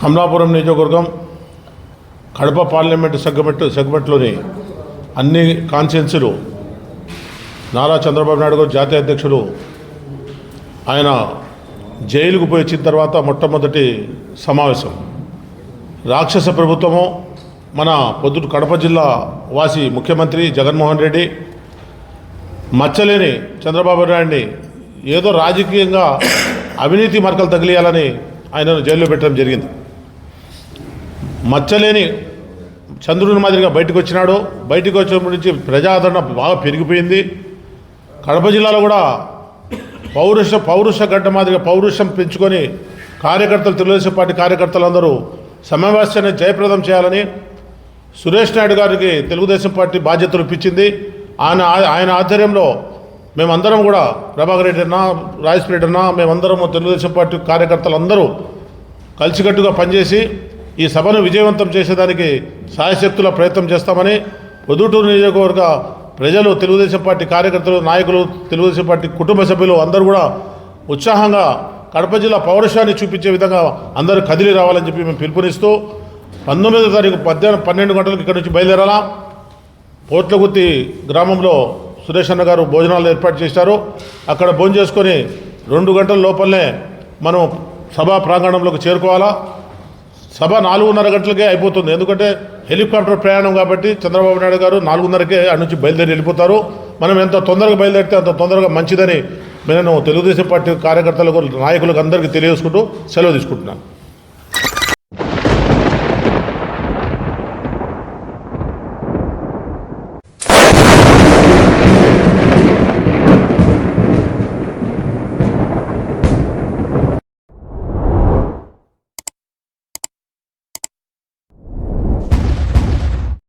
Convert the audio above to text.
కమలాపురం నియోజకవర్గం Kadapa parliament segment సెగ్మెంట్లోని అన్ని కాన్స్టిట్యున్సీలు నారా చంద్రబాబు నాయుడు గారు జాతీయ అధ్యక్షులు ఆయన జైలుకు పోయి వచ్చిన తర్వాత మొట్టమొదటి సమావేశం. రాక్షస ప్రభుత్వము మన పొద్దుట కడప జిల్లా వాసి ముఖ్యమంత్రి జగన్మోహన్ రెడ్డి మచ్చలేని చంద్రబాబు నాయుడిని ఏదో రాజకీయంగా అవినీతి మరకలు తగిలియాలని ఆయనను జైల్లో పెట్టడం జరిగింది. మచ్చలేని చంద్రుని మాదిరిగా బయటకు వచ్చినాడు. బయటకు వచ్చినప్పటి నుంచి ప్రజాదరణ బాగా పెరిగిపోయింది. కడప జిల్లాలో కూడా పౌరుష పౌరుష గడ్డ మాదిరిగా పౌరుషం పెంచుకొని కార్యకర్తలు తెలుగుదేశం పార్టీ కార్యకర్తలందరూ సమావేశాన్ని జయప్రదం చేయాలని సురేష్ నాయుడు గారికి తెలుగుదేశం పార్టీ బాధ్యతలు ఇప్పించింది. ఆయన ఆయన ఆధ్వర్యంలో మేమందరం కూడా ప్రభాకర్ రెడ్డి అన్న రాజేష్ రెడ్డి అన్న మేమందరం తెలుగుదేశం పార్టీ కార్యకర్తలందరూ కలిసికట్టుగా పనిచేసి ఈ సభను విజయవంతం చేసేదానికి సాయశక్తుల ప్రయత్నం చేస్తామని పొద్దుటూరు నియోజకవర్గ ప్రజలు తెలుగుదేశం పార్టీ కార్యకర్తలు నాయకులు తెలుగుదేశం పార్టీ కుటుంబ సభ్యులు అందరూ కూడా ఉత్సాహంగా కడప జిల్లా పౌరుషాన్ని చూపించే విధంగా అందరూ కదిలి రావాలని చెప్పి మేము పిలుపునిస్తూ పంతొమ్మిదో తారీఖు పద్దెనిమిది పన్నెండు గంటలకు ఇక్కడ నుంచి బయలుదేరాలా? పోట్లగుత్తి గ్రామంలో సురేష్ అన్న గారు భోజనాలు ఏర్పాటు చేశారు. అక్కడ భోజనం చేసుకొని రెండు గంటల లోపలనే మనం సభా ప్రాంగణంలోకి చేరుకోవాలా? సభ నాలుగున్నర గంటలకే అయిపోతుంది. ఎందుకంటే హెలికాప్టర్ ప్రయాణం కాబట్టి చంద్రబాబు నాయుడు గారు నాలుగున్నరకే అటు నుంచి బయలుదేరి వెళ్ళిపోతారు. మనం ఎంత తొందరగా బయలుదేరితే అంత తొందరగా మంచిదని నేను తెలుగుదేశం పార్టీ కార్యకర్తలకు నాయకులకు అందరికీ తెలియజేసుకుంటూ సెలవు తీసుకుంటున్నాను.